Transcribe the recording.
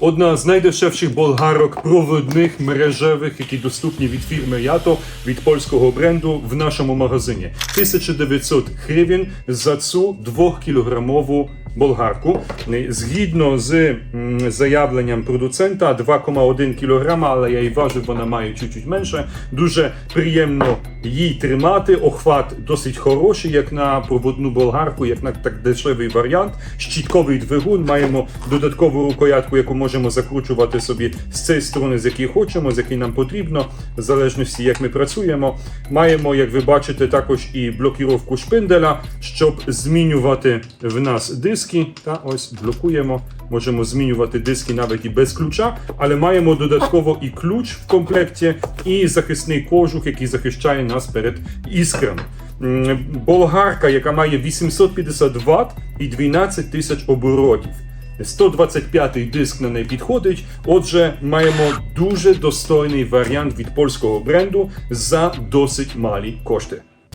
одна з найдешевших болгарок проводних мережевих, які доступні від фірми Ято, від польського бренду в нашому магазині. 1900 гривень за цю 2-кілограмову болгарку. Згідно з заявленням продуцента 2,1 кг, але я і важив, вона має чуть-чуть менше. Дуже приємно їй тримати. Охват досить хороший, як на проводну болгарку, як на так дешевий варіант. Щітковий двигун. Маємо додаткову рукоятку, яку можемо закручувати собі з цієї сторони, з якої хочемо, з якої нам потрібно, в залежності як ми працюємо. Маємо, як ви бачите, також і блокіровку шпинделя, щоб змінювати в нас диски. Та ось блокуємо. Можемо змінювати диски навіть і без ключа, але маємо додатково і ключ в комплекті, і захисний кожух, який захищає нас перед іскрами. Болгарка, яка має 850 Вт і 12 тисяч оборотів. 125-й диск на неї підходить. Отже, маємо дуже достойний варіант від польського бренду за досить малі кошти.